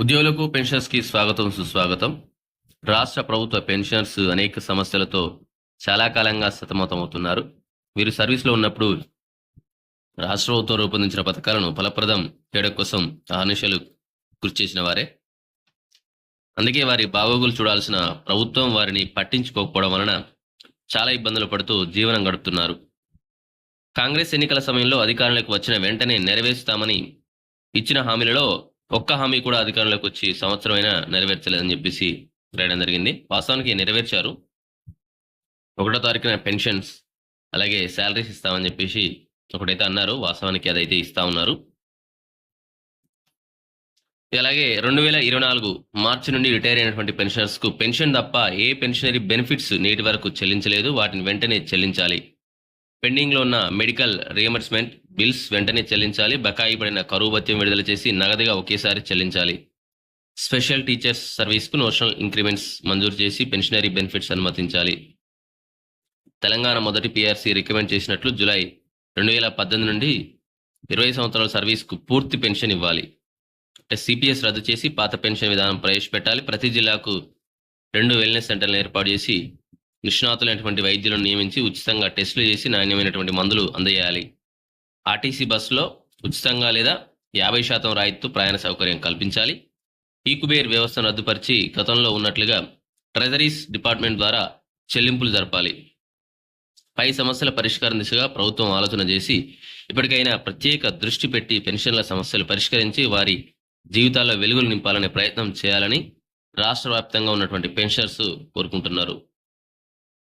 ఉద్యోగులకు పెన్షన్స్కి స్వాగతం సుస్వాగతం. రాష్ట్ర ప్రభుత్వ పెన్షనర్స్ అనేక సమస్యలతో చాలా కాలంగా సతమతమవుతున్నారు. వీరు సర్వీస్లో ఉన్నప్పుడు రాష్ట్ర ప్రభుత్వం రూపొందించిన పథకాలను ఫలప్రదం చేయడం కోసం ఆనిషలు కృషి చేసిన వారే. అందుకే వారి బాగోగులు చూడాల్సిన ప్రభుత్వం వారిని పట్టించుకోకపోవడం వలన చాలా ఇబ్బందులు పడుతూ జీవనం గడుపుతున్నారు. కాంగ్రెస్ ఎన్నికల సమయంలో అధికారంలోకి వచ్చిన వెంటనే నెరవేరుస్తామని ఇచ్చిన హామీలలో ఒక్క హామీ కూడా అధికారంలోకి వచ్చి సంవత్సరమైనా నెరవేర్చలేదని చెప్పేసి రాయడం జరిగింది. వాస్తవానికి నెరవేర్చారు. ఒకటో తారీఖున పెన్షన్స్ అలాగే శాలరీస్ ఇస్తామని చెప్పేసి ఒకటైతే అన్నారు. వాస్తవానికి అదైతే ఇస్తా ఉన్నారు. అలాగే రెండు వేల ఇరవై నాలుగు మార్చి నుండి రిటైర్ అయినటువంటి పెన్షనర్స్కు పెన్షన్ తప్ప ఏ పెన్షనరీ బెనిఫిట్స్ నేటి వరకు చెల్లించలేదు. వాటిని వెంటనే చెల్లించాలి. పెండింగ్లో ఉన్న మెడికల్ రియంబర్స్మెంట్ బిల్స్ వెంటనే చెల్లించాలి. బకాయి పడిన కరువు భత్యం విడుదల చేసి నగదుగా ఒకేసారి చెల్లించాలి. స్పెషల్ టీచర్స్ సర్వీస్కు నోషనల్ ఇంక్రిమెంట్స్ మంజూరు చేసి పెన్షనరీ బెనిఫిట్స్ అనుమతించాలి. తెలంగాణ మొదటి పిఆర్సీ రికమెండ్ చేసినట్లు జులై రెండు వేల పద్దెనిమిది నుండి ఇరవై సంవత్సరాల సర్వీస్కు పూర్తి పెన్షన్ ఇవ్వాలి. అంటే సిపిఎస్ రద్దు చేసి పాత పెన్షన్ విధానం ప్రవేశపెట్టాలి. ప్రతి జిల్లాకు రెండు వెల్నెస్ సెంటర్లను ఏర్పాటు చేసి నిష్ణాతులైనటువంటి వైద్యులను నియమించి ఉచితంగా టెస్టులు చేసి నాణ్యమైనటువంటి మందులు అందజేయాలి. ఆర్టీసీ బస్సులో ఉచితంగా లేదా యాభై శాతం రాయితీతో ప్రయాణ సౌకర్యం కల్పించాలి. ఈ కుబేర్ వ్యవస్థను రద్దుపరిచి గతంలో ఉన్నట్లుగా ట్రెజరీస్ డిపార్ట్మెంట్ ద్వారా చెల్లింపులు జరపాలి. పై సమస్యల పరిష్కారం దిశగా ప్రభుత్వం ఆలోచన చేసి ఇప్పటికైనా ప్రత్యేక దృష్టి పెట్టి పెన్షన్ల సమస్యలు పరిష్కరించి వారి జీవితాల్లో వెలుగులు నింపాలనే ప్రయత్నం చేయాలని రాష్ట్ర వ్యాప్తంగా ఉన్నటువంటి పెన్షనర్స్ కోరుకుంటున్నారు.